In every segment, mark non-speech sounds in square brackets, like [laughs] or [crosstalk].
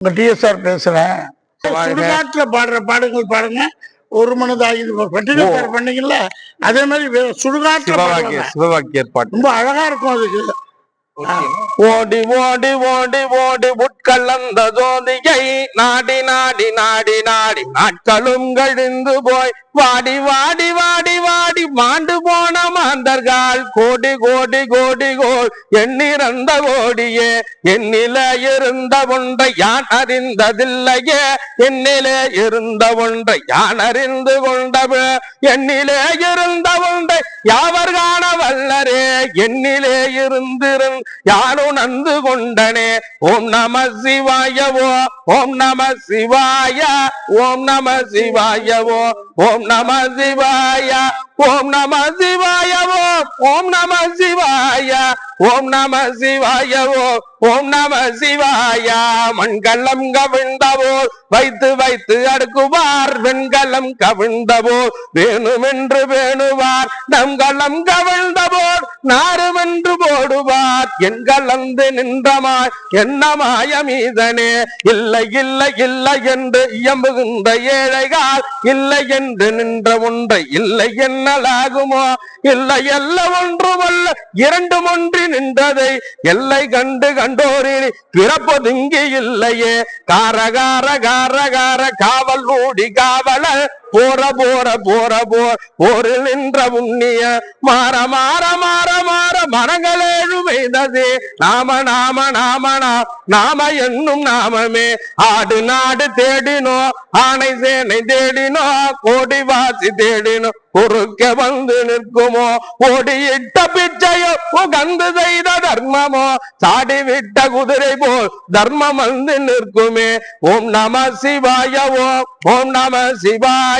உங்க டிஎஸ்ஆர் பேசுறேன். சுடுகாட்டுல பாடுற பாடுங்கள் பாடுங்க ஒரு மனதாகி கண்டினியூ பண்ணீங்கல்ல? அதே மாதிரி சுடுகாட்டுல சிவவாக்கிய பாட்டு. ரொம்ப அழகா இருக்கும் அதுக்கு ஓடி ஓடி ஓடி ஓடி உட்கலந்த ஜோதியை நாடி நாடி நாடி நாடி நாட்களும் கழிந்து போய் வாடி வாடி வாடி வாடி மாண்டு போன மாந்தர்கள். கோடி கோடி கோடி கோல் எண்ணிறந்த கோடியே. என்னில இருந்த ஒன்றை யான் அறிந்ததில்லையே. என்னிலே இருந்த ஒன்றை யான் அறிந்து கொண்டவு என்னிலே இருந்த ஒன்றை யாவர் காண வல்லரே. என்னிலே இருந்திரு யானு நந்து கொண்டனே. ஓம் நம சிவாயவோ ஓம் நம சிவாய ஓம் நம சிவாயவோ ஓம் நம சிவாய ஓம் நம சிவாய ஓம் நம சிவாய ஓம் நம சிவாய ஓம் நம சிவாய. மண்கலம் கவிழ்ந்தவோர் வைத்து வைத்து அடுக்குவார். வெண்கலம் கவிழ்ந்தவோர் வேணுமென்று வேணுவார். நம் களம் கவிழ்ந்தபோர் நாருமென்று போடுவார். என் கலந்து நின்றமாய் என்ன மாயமீதனே இல்லை இல்லை இல்லை என்று இயம்புகின்ற ஏழைகால் இல்லை என்று நின்ற ஒன்றை இல்லை என்ன என்னலாகுமோ இல்லை எல்ல ஒன்றுமல்ல. இரண்டும் ஒன்றி நின்றதை எல்லை கண்டு கண்டோரில் பிறப்பதுங்கி இல்லையே. காரகார காரகார காவல் ஊடி காவல போற போற போற போர் போரில் நின்ற உண்ணிய மாற மாற மாற மாற மரங்களேழுமைதது நாம நாம நாம நா- நாம என்னும் நாமமே. ஆடு நாடு தேடினோ ஆணை சேனை தேடினோ கோடி வாசி தேடினோ குறுக்க வந்து நிற்குமோ ஓடியிட்ட பிச்சையோ உகந்து செய்த தர்மமோ சாடி விட்ட குதிரை போல் தர்மம் வந்து நிற்குமே. ஓம் நம சிவாயவோ ஓம் நம சிவாய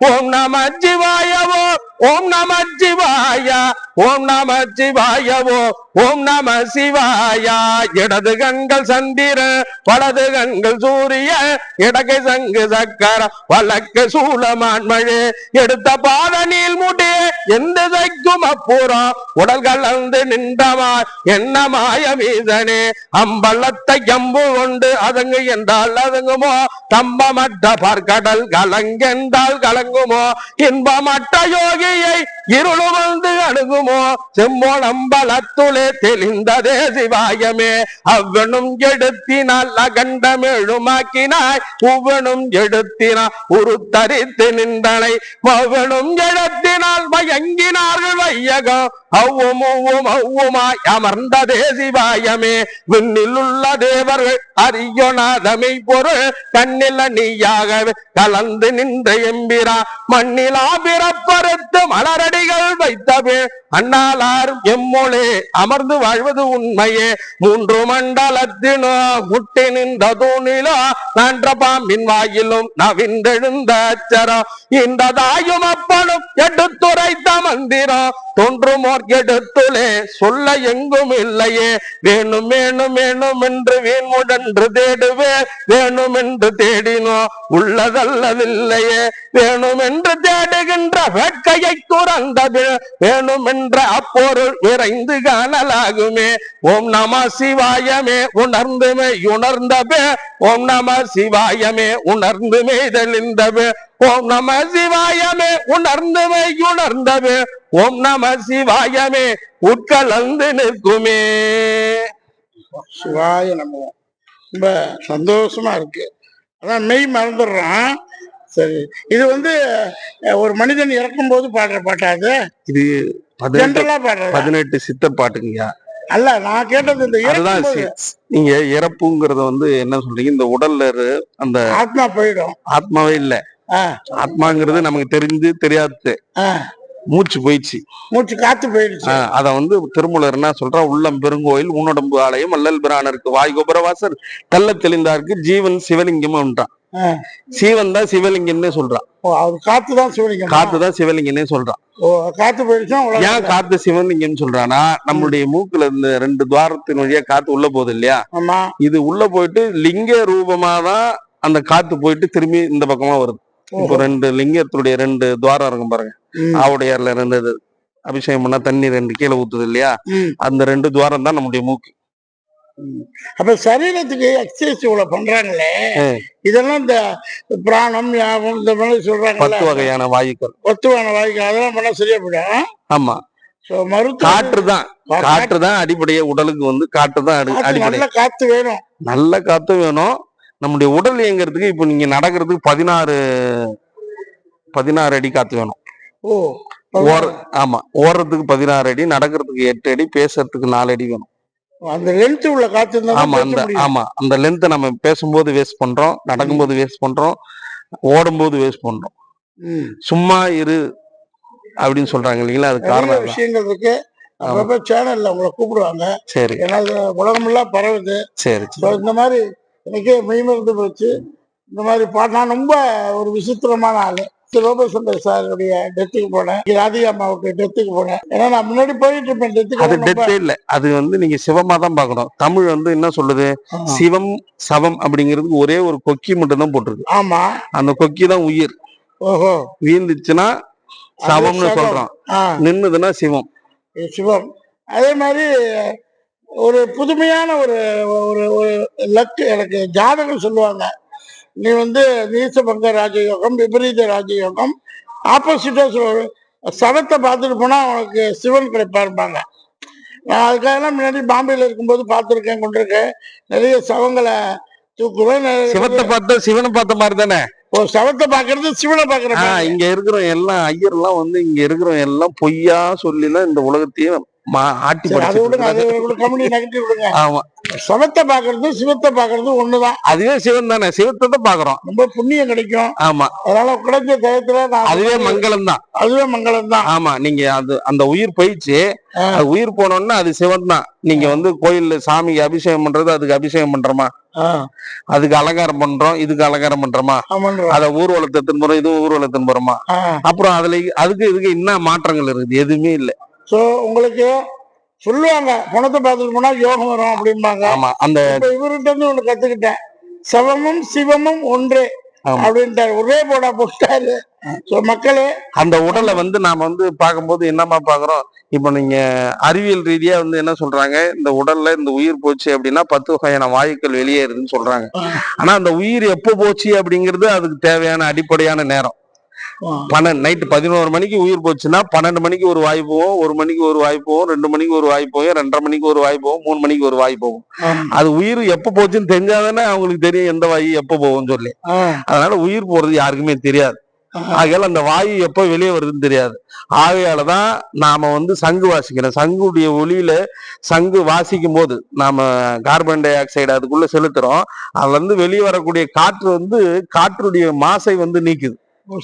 ஓம் நம சிவாய ஓம் நம சிவாய ஓம் நம சிவாய ஓம் நம சிவாயா இடது கண்கள் சந்திர வலது கண்கள் சூரிய இடகை சங்கு சக்கர வழக்கு சூளமான்மழு எடுத்த பாத நீள் முடி எந்த சைக்கும் அப்புறம் உடல் கலந்து நின்றமா என்ன மாயமீதனே அம்பலத்தை எம்பு கொண்டு அதுங்கு என்றால் அதுங்குமோ தம்பமற்ற பார்க்கடல் கலங்கென்றால் கலங்க கலங்குமோ இன்பமற்ற யோகியை இருளு வந்து அணுகுமோ? செம்மோளம்பலத்துளே தெளிந்ததே சிவாயமே. அவ்வனும் எடுத்தினால் அகண்டமெழுமாக்கினாய் உவனும் எடுத்தினால் உருத்தரித்து நின்றனை. மவனும் எழுத்தினால் மயங்கினார்கள் வையகம். அவ்வும் ஒவ்வும் அவ்வுமாய் அமர்ந்ததே சிவாயமே. விண்ணில் உள்ள தேவர்கள் அறியொணாதமை பொருள் கண்ணில நீயாகவே கலந்து நின்ற எம்பிரா மண்ணிலா பிறப்பறுத்து மலரடிகள் வைத்தவே அண்ணாலார் எம்மொழே அமர்ந்து வாழ்வது உண்மையே. மூன்று மண்டலத்தினோ முட்டி நின்ற தூணிலோ நன்ற பாம்பின் வாயிலும் நவிந்தெழுந்த அச்சரம் இந்த தாயும் அப்பனும் எடுத்துரைத்த மந்திரம் தோன்றுமோர் எடுத்துலே சொல்ல எங்கும் இல்லையே. வேணும் வேணும் வேணும் என்று வீண்முடன்று தேடுவே வேணும் என்று தேடினோ உள்ளதல்லதில்லையே. வேணுமென்று தேடுகின்ற வேட்கையை துறந்தது. வேணுமென்ற அப்பொருள் விரைந்து காணலாகுமே. ஓம் நம சிவாயமே உணர்ந்துமே உணர்ந்தபே. ஓம் நம சிவாயமே உணர்ந்துமே தெளிந்தவே ஓம் நம சிவாயமே உணர்ந்துமே உணர்ந்தவே ஓம் நம சிவாயமே உட்கலந்து நிற்குமே. சிவாய நம்ம ரொம்ப சந்தோஷமா இருக்கு. அதான் மெய் மறந்துடுறான். சரி. இது வந்து ஒரு மனிதன் இறக்கும் போது பாடுற பாட்டா அது? இது பதினெட்டு ஜென்ரலா பாடுறது? பதினெட்டு சித்தர் பாட்டுங்கய்யா. அல்ல நான் கேட்டது இந்த அதுதான் நீங்க இறப்புங்கிறத வந்து என்ன சொல்றீங்க? இந்த உடல்ல அந்த ஆத்மா போயிடும். ஆத்மாவே இல்ல. ஆத்மாங்கிறது நமக்கு தெரிஞ்சு தெரியாது மூச்சு போயிடுச்சு மூச்சு காத்து போயிடுச்சு அத வந்து திருமூலர் என்ன சொல்றா? உள்ளம் பெருங்கோயில் உன்னுடம்பு ஆலயம் அல்லல் பிரானருக்கு வாய் கோபுரவாசர் தெல்ல தெளிந்தாருக்கு ஜீவன் சிவலிங்கம்ன்றான். சீவன் தான் சிவலிங்கம்னே சொல்றான் காத்து தான் சிவலிங்கம். காத்து தான் சிவலிங்கம்னே சொல்றான் காத்து போயிடுச்சுன்னா ஏன் காத்து சிவலிங்கம் சொல்றானா நம்மளுடைய மூக்குல இந்த ரெண்டு துவாரத்தின் வழியா காத்து உள்ள போகுது இல்லையா? இது உள்ள போயிட்டு லிங்க ரூபமா தான் அந்த காத்து போயிட்டு திரும்பி இந்த பக்கமா வருது. இப்போ. ரெண்டு லிங்கத்துடைய ரெண்டு துவாரம் இருக்கும் பாருங்க. ஆவுடையார்ல இருந்தது. அபிஷேகம் பண்ணா தண்ணி ரெண்டு கீழே ஊத்துது இல்லையா. அந்த ரெண்டு துவாரம் தான் நம்முடைய மூக்கு. அப்ப சரீரத்துக்கு எக்ஸசைஸ் இவ்வளவு பண்றாங்களே. இதெல்லாம் இந்த பிராணம் யாபம் இந்த மாதிரி சொல்றாங்கல்ல. பத்து வகையான வாயுக்கள். ஒத்துவான வாய்க்கு அதெல்லாம் பண்ணா சரியா போயிடும்? ஆமா. காற்று தான். காற்று தான் அடிப்படையே உடலுக்கு வந்து காற்று தான் அடிப்படை நல்ல காத்து வேணும். நல்ல காத்து வேணும். நம்முடைய உடல் இயங்குறதுக்கு இப்போ நீங்க நடக்கிறதுக்கு பதினாறு பதினாறு அடி காத்து வேணும். ஓர ஆமா ஓடுறதுக்கு பதினாறு அடி நடக்கிறதுக்கு எட்டு அடி பேசுறதுக்கு நாலு அடி வேணும். அந்த லென்த் உள்ள காத்து ஆமா அந்த. ஆமா அந்த லென்த்தை நம்ம பேசும்போது வேஸ்ட் பண்றோம் நடக்கும்போது வேஸ்ட் பண்றோம் ஓடும்போது வேஸ்ட் பண்றோம். சும்மா இரு அப்படின்னு சொல்றாங்க இல்லைங்களா அது காரணம். விஷயங்கள் இருக்கு. அப்பப்ப சேனல்ல உங்களை கூப்பிடுவாங்க. சரி. ஏன்னா உலகமெல்லாம் பரவுது. சரி இந்த மாதிரி எனக்கே மெய்மருந்து போச்சு. இந்த மாதிரி நான் ரொம்ப ஒரு விசித்திரமான ஆளு. ரோபசந்தர் சாருடைய டெத்துக்கு போனேன். ராதிகா அம்மாவுக்கு டெத்துக்கு போனேன். ஏன்னா நான் முன்னாடி போயிட்டு இருப்பேன். அது டெத்துக்கு டெத்தே இல்ல. அது வந்து நீங்க சிவமா தான் பார்க்கணும். தமிழ் வந்து என்ன சொல்லுது? சிவம் சவம் அப்படிங்கிறதுக்கு ஒரே ஒரு கொக்கி மட்டும் தான் போட்டிருக்கு. ஆமா. அந்த கொக்கி தான் உயிர். ஓஹோ. வீழ்ந்துச்சுன்னா சவம்னு சவம். சொல்றோம். நின்னுதுன்னா சிவம். சிவம். அதே மாதிரி ஒரு புதுமையான ஒரு ஒரு ஒரு லக்கு எனக்கு ஜாதகம் சொல்லுவாங்க. நீ வந்து நீசபங்க ராஜயோகம் விபரீத ராஜயோகம் ஆப்போசிட்டா சவத்தை பார்த்துட்டு போனா உனக்கு சிவன் கிடைப்பாருப்பாங்க நான் அதுக்காக முன்னாடி பாம்பேல இருக்கும்போது பார்த்துருக்கேன் கொண்டிருக்கேன். நிறைய சவங்களை தூக்குவேன் சிவத்தை பார்த்தா சிவனை பார்த்த மாதிரி தானே? ஓ சவத்தை பாக்குறது சிவனை பாக்குற ஆஹ் மாதிரி. இங்க இருக்கிற எல்லாம் ஐயர் எல்லாம் வந்து இங்க இருக்கிற எல்லாம் பொய்யா சொல்லிலாம் இந்த உலகத்தையே மா- ஆட்டி ஆமா. சவத்தை பாக்குறதும் சிவத்தை பாக்குறதும் ஒண்ணுதான். அதுவே சிவன் தானே. சிவத்தை தான் பாக்குறோம் ரொம்ப புண்ணியம் கிடைக்கும். ஆமா. அதனால கிடைச்ச டயத்துல நான் அதுவே மங்களம் தான் அதுவே மங்களம் தான் ஆமா நீங்க அது அந்த உயிர் போயிடுச்சு. உயிர் போனோம்னா அது சிவன் தான் நீங்க வந்து கோயில்ல சாமிக்கு அபிஷேகம் பண்றது அதுக்கு அபிஷேகம் பண்றோமா? அதுக்கு அலங்காரம் பண்றோம் இதுக்கு அலங்காரம் பண்றோமா? அத ஊர்வலத்தை திரும்புறோம் இதுவும் ஊர்வலத்தை போறோமா? அப்புறம் அதுல அதுக்கு இதுக்கு என்ன மாற்றங்கள் இருக்குது? எதுவுமே இல்ல. சோ உங்களுக்கு சொல்லுவாங்க பணத்தை பார்த்துட்டு போனா யோகம் வரும் அப்படிம்பாங்க. ஆமா அந்த இவர்கிட்ட இருந்து ஒண்ணு கத்துக்கிட்டேன். சவமும் சிவமும் ஒன்றே. அப்படின்ட்டாரு. ஒரே போடா போட்டாரு. சோ மக்களே. அந்த உடலை வந்து நாம வந்து பார்க்கும்போது என்னமா பாக்குறோம் இப்ப நீங்க அறிவியல் ரீதியா வந்து என்ன சொல்றாங்க? இந்த உடல்ல இந்த உயிர் போச்சு அப்படின்னா பத்து வகையான வாயுக்கள் வெளியேறுதுன்னு சொல்றாங்க. ஆனா அந்த உயிர் எப்போ போச்சு அப்படிங்கிறது அதுக்கு தேவையான அடிப்படையான நேரம். பன்னெண்டு நைட்டு பதினோரு மணிக்கு உயிர் போச்சுன்னா பன்னெண்டு மணிக்கு ஒரு வாய் போகும் ஒரு மணிக்கு ஒரு வாய் போகும் ரெண்டு மணிக்கு ஒரு வாய் போகும் ரெண்டரை மணிக்கு ஒரு வாய் போகும் மூணு மணிக்கு ஒரு வாய் போகும். அது உயிர் எப்ப போச்சுன்னு தெரிஞ்சாதானே அவங்களுக்கு தெரியும் எந்த வாய் எப்ப போகும்னு சொல்லி. அதனால உயிர் போறது யாருக்குமே தெரியாது. ஆகையால அந்த வாயு எப்ப வெளியே வருதுன்னு தெரியாது. ஆகையாலதான் நாம வந்து சங்கு வாசிக்கிறோம் சங்குடைய ஒளியில சங்கு வாசிக்கும் போது நாம கார்பன் டை ஆக்சைடு அதுக்குள்ள செலுத்துறோம். அதுல இருந்து வெளியே வரக்கூடிய காற்று வந்து காற்றுடைய மாசை வந்து நீக்குது.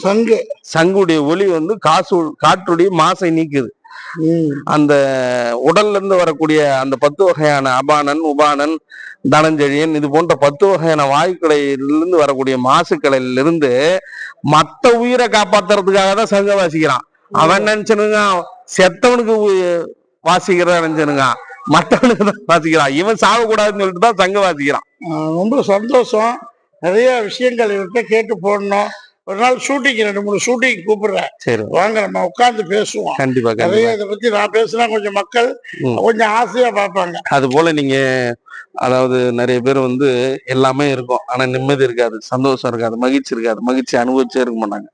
சங்கு. சங்குடைய ஒளி வந்து காசு காற்றுடைய மாசை நீக்குது. அந்த உடல்ல இருந்து வரக்கூடிய அந்த பத்து வகையான அபானன் உபானன் தனஞ்செழியன் இது போன்ற பத்து வகையான வாயுக்களையிலிருந்து வரக்கூடிய மாசுக்களில் இருந்து மத்த உயிரை காப்பாத்துறதுக்காக தான் சங்க வாசிக்கிறான். அவன் நினைச்சனுங்க? செத்தவனுக்கு வாசிக்கிறதா நினைச்சனுங்க. மத்தவனுக்கு தான் வாசிக்கிறான். இவன் சாகக்கூடாதுன்னு சொல்லிட்டு தான் சங்க வாசிக்கிறான். ரொம்ப சந்தோஷம். நிறைய விஷயங்கள் இவர்கிட்ட கேட்டு போடணும். ஒரு நாள் ஷூட்டிங் ரெண்டு மூணு ஷூட்டிங் கூப்பிடுறேன் சரி. வாங்க நம்ம உட்கார்ந்து பேசுவோம். கண்டிப்பா நிறைய இதை பத்தி நான் பேசினா கொஞ்சம் மக்கள். கொஞ்சம் ஆசையா பார்ப்பாங்க. அது போல நீங்க அதாவது நிறைய பேர் வந்து எல்லாமே இருக்கும். ஆனா நிம்மதி இருக்காது சந்தோஷம் இருக்காது மகிழ்ச்சி இருக்காது. மகிழ்ச்சி அனுபவிச்சே இருக்க மாட்டாங்க.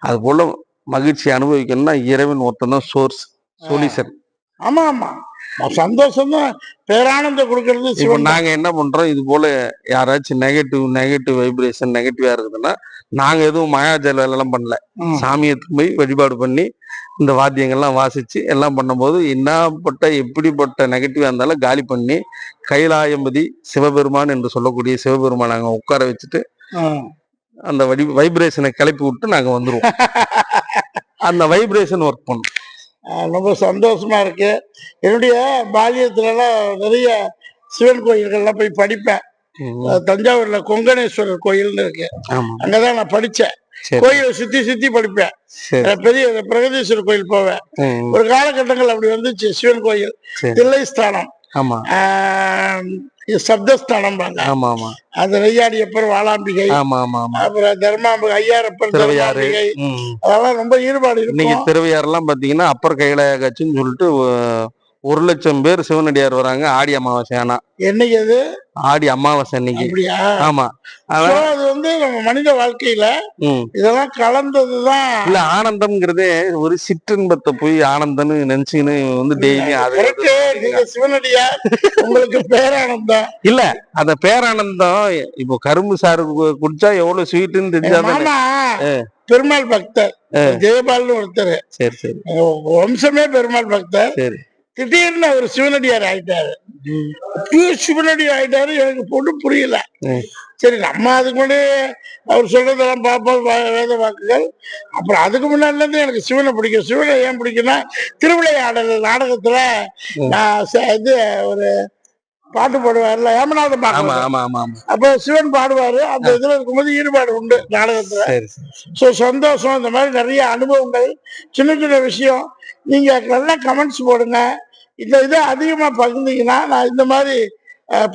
அது போல மகிழ்ச்சி அனுபவிக்கணும்னா இறைவன் ஒருத்தன் தான் சோர்ஸ் சொல்யூஷன் ஆமா ஆமா. சந்தோஷம் தான் பேரானந்தம் கொடுக்கறது இப்போ. நாங்க என்ன பண்றோம்? இது போல யாராச்சும் நெகட்டிவ் நெகட்டிவ் வைப்ரேஷன் நெகட்டிவா இருக்குதுன்னா நாங்க எதுவும் மாயாஜால வேலை எல்லாம் பண்ணல. சாமியத்துக்கு போய் வழிபாடு பண்ணி இந்த வாத்தியங்கள்லாம் வாசிச்சு எல்லாம் பண்ணும்போது என்னப்பட்ட எப்படிப்பட்ட நெகட்டிவா இருந்தாலும் காலி பண்ணி கைலாயம்பதி சிவபெருமான் என்று சொல்லக்கூடிய சிவபெருமான் நாங்க உட்கார வச்சுட்டு அந்த வடி வைப்ரேஷனை கிளப்பி விட்டு நாங்க வந்துருவோம். அந்த வைப்ரேஷன் ஒர்க் பண்ணும். ரொம்ப சந்தோஷமா இருக்கு. என்னுடைய பால்யத்துல எல்லாம் நிறைய சிவன் கோயில்கள்லாம் போய் படிப்பேன். தஞ்சாவூர்ல கொங்கணேஸ்வரர் கோயில்னு இருக்கு. அங்கதான் நான் படிச்சேன். கோயிலை சுத்தி சுத்தி படிப்பேன். பெரிய பிரகதீஸ்வரர் கோயில் போவேன். ஒரு காலகட்டங்கள் அப்படி வந்துச்சு சிவன் கோயில். தில்லை ஸ்தானம். சப்தஸ்தானம்பாங்க. ஆமா ஆமா அந்த நெய்யாடியப்பர் வாளாம்பிகை ஆமா ஆமா ஆமா அப்புறம் தர்மாம்பிகை ஐயாரப்பர் திருவையாறு. அதெல்லாம் ரொம்ப ஈடுபாடு இன்னைக்கு திருவையாறு எல்லாம் பாத்தீங்கன்னா அப்பர் கையில கட்சின்னு சொல்லிட்டு ஒரு லட்சம் பேர் சிவனடியார் வராங்க. ஆடி அமாவாசை ஆனா. என்னைக்கு அது? ஆடி அமாவாசை அன்னைக்கு. ஆமா. அது வந்து நம்ம மனித வாழ்க்கையில. இதெல்லாம் கலந்ததுதான். இல்ல ஆனந்தம்ங்கிறதே ஒரு சிற்றின்பத்தை போய் ஆனந்தம்னு நினைச்சுன்னு வந்து டெய்லி அது சிவனடியார் உங்களுக்கு பேரானந்தம். இல்ல அந்த பேரானந்தம் இப்போ கரும்பு சாறு குடிச்சா எவ்வளவு ஸ்வீட்டுன்னு தெரிஞ்சாதானே பெருமாள் பக்தர். ஜெயபால்னு ஒருத்தர். சரி சரி. வம்சமே பெருமாள் பக்தர். சரி. திடீர்னு அவர் சிவனடியார் ஆயிட்டாரு. சிவனடி ஆயிட்டாரு எனக்கு பொண்ணு புரியல. சரி நம்ம அதுக்கு முன்னாடி அவர் சொல்றதெல்லாம் பார்ப்போம் வேத வாக்குகள். அப்புறம் அதுக்கு முன்னாடில இருந்து எனக்கு சிவனை பிடிக்கும். சிவனை ஏன் பிடிக்கும்னா திருவிளையாடல் நாடகத்துல. நான் ச- இது ஒரு பாட்டு பாடுவார்ல ஆமா ஆமா அப்ப சிவன் பாடுவாரு. அந்த இதுல இருக்கும்போது ஈடுபாடு உண்டு நாடகத்துல. ஸோ சந்தோஷம் இந்த மாதிரி நிறைய அனுபவங்கள் சின்ன சின்ன விஷயம். நீங்கள் நல்லா கமெண்ட்ஸ் போடுங்க. இந்த இதை அதிகமாக பகிர்ந்தீங்கன்னா நான் இந்த மாதிரி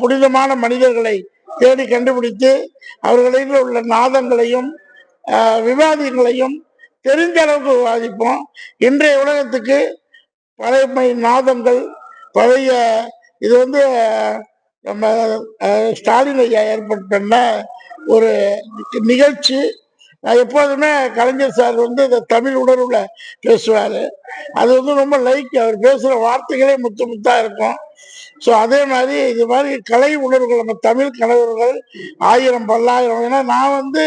புனிதமான மனிதர்களை தேடி கண்டுபிடித்து அவர்களில் உள்ள நாதங்களையும் விவாதங்களையும் தெரிஞ்ச அளவுக்கு விவாதிப்போம். இன்றைய உலகத்துக்கு பழைய நாதங்கள் பழைய இது வந்து நம்ம ஸ்டாலின் ஐயா ஏற்பட்ட ஒரு நிகழ்ச்சி. நான் எப்போதுமே கலைஞர் சார் வந்து இந்த தமிழ் உணர்வுல பேசுவார். அது வந்து ரொம்ப லைக் அவர் பேசுகிற வார்த்தைகளே முத்து முத்தா இருக்கும். ஸோ அதே மாதிரி இது மாதிரி கலை உணர்வுகள் நம்ம தமிழ் கலைஞர்கள் ஆயிரம் பல்லாயிரம் ஏன்னா நான் வந்து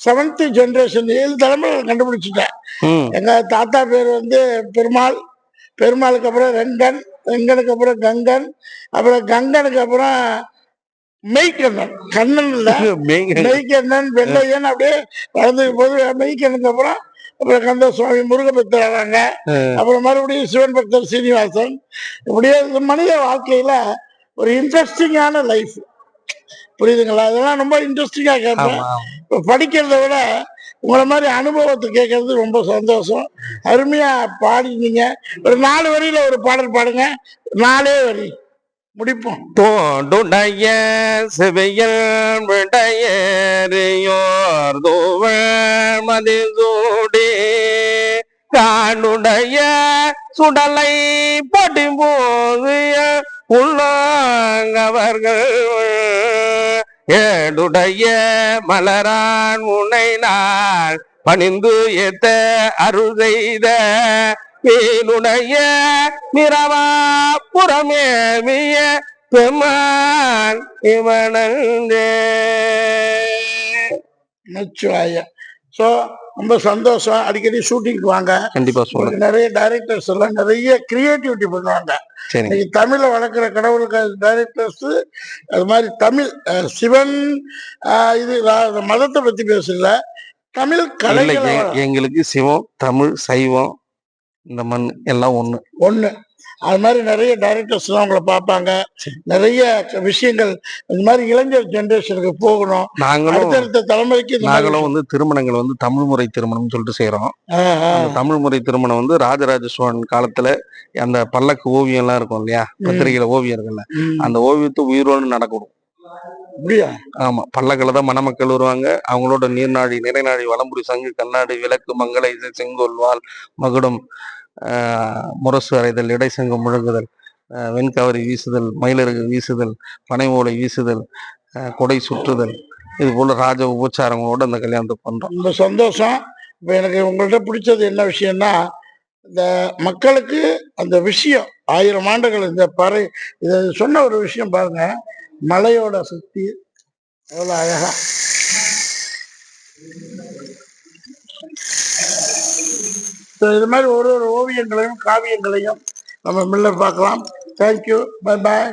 செவன்த் ஜென்ரேஷன் ஏழு தலைமுறை கண்டுபிடிச்சிட்டேன். ம். எங்க தாத்தா பேர் வந்து பெருமாள் பெருமாளுக்கு அப்புறம் ரெங்கன் ரெங்கனுக்கு அப்புறம் கங்கன் அப்புறம் கங்கனுக்கு அப்புறம் மெய்க்கண்ணன் கண்ணன் இல்ல [laughs] மெய்க்கண்ணன் வெள்ளையன் அப்படியே வளர்ந்து போது மெய்க்கண்ணுக்கு அப்புறம் அப்புறம் கந்த சுவாமி முருகபக்தர் வராங்க அப்புறம் மறுபடியும் சிவன் பக்தர் சீனிவாசன். இப்படியே மனித வாழ்க்கையில ஒரு இன்ட்ரெஸ்டிங்கான லைஃப் புரியுதுங்களா? அதெல்லாம் ரொம்ப இன்ட்ரெஸ்டிங்கா கேட்பேன். இப்போ படிக்கிறத விட உங்களை மாதிரி அனுபவத்தை கேட்கறது ரொம்ப சந்தோஷம். அருமையா பாடினீங்க. ஒரு நாலு வரியில ஒரு பாடல் பாடுங்க. நாலே வரி. முடிப்போம். தோண்டுடைய செவையல் விடையேறியோர் தூவல் மதிசூடி காணுடைய சுடலை பட்டி போதிய உள்ளவர்கள் ஏடுடைய மலரான் முனை நாள் பணிந்து ஏத்த அருள் செய்த வேலுடைய மிரவா புறமேவிய பெருமான் இவனந்தே நச்சுவாய ஸோ ரொம்ப சந்தோஷம். அடிக்கடி ஷூட்டிங்க்கு வாங்க. கண்டிப்பா உங்களுக்கு நிறைய டைரக்டர்ஸ் எல்லாம் நிறைய கிரியேட்டிவிட்டி பண்ணுவாங்க. இன்னைக்கு தமிழை வளர்க்குற கடவுளுக்கு டைரக்டர்ஸ் அது மாதிரி தமிழ் சிவன் இது மதத்தை பத்தி பேசல. தமிழ் எ- எங்களுக்கு சிவம் தமிழ் சைவம் இந்த மண் எல்லாம் ஒண்ணு. ஒண்ணு. அது மாதிரி நிறைய டைரக்டர்ஸ் எல்லாம் உங்களை பார்ப்பாங்க. நிறைய விஷயங்கள் இந்த மாதிரி இளைஞர் ஜெனரேஷனுக்கு போகணும். நாங்களும் அடுத்தடுத்த தலைமுறைக்கு நாங்களும் வந்து திருமணங்கள் வந்து தமிழ் முறை திருமணம் சொல்லிட்டு செய்யறோம் தமிழ் முறை திருமணம் வந்து ராஜராஜ சோழன் காலத்துல அந்த பல்லக்கு ஓவியம் எல்லாம் இருக்கும் இல்லையா? பத்திரிகையில ஓவியம் இருக்குல்ல. அந்த ஓவியத்தை உயிரோடு நடக்கணும் ஆமா. பல்லக்கில் தான் மணமக்கள் வருவாங்க. அவங்களோட நீர்நாழி நிறைநாழி வலம்புரி சங்கு கண்ணாடி விளக்கு மங்கள இசை செங்கோல் வாள் மகுடம் முரசு அறைதல் இடைசங்கு முழங்குதல் வெண்கவரி வீசுதல் மயிலருகு வீசுதல் பனை ஓலை வீசுதல் கொடை சுற்றுதல். இது போல ராஜ உபச்சாரங்களோட அந்த கல்யாணத்தை பண்றோம் ரொம்ப சந்தோஷம். இப்போ எனக்கு உங்கள்ட்ட பிடிச்சது என்ன விஷயம்னா இந்த மக்களுக்கு அந்த விஷயம் ஆயிரம் ஆண்டுகள் இந்த பறை இதை சொன்ன ஒரு விஷயம் பாருங்க. மலையோட சுத்தி எவ்வளோ அழகா. இது மாதிரி ஒரு ஒரு ஓவியங்களையும் காவியங்களையும் நம்ம மில்ல பார்க்கலாம். Thank you bye bye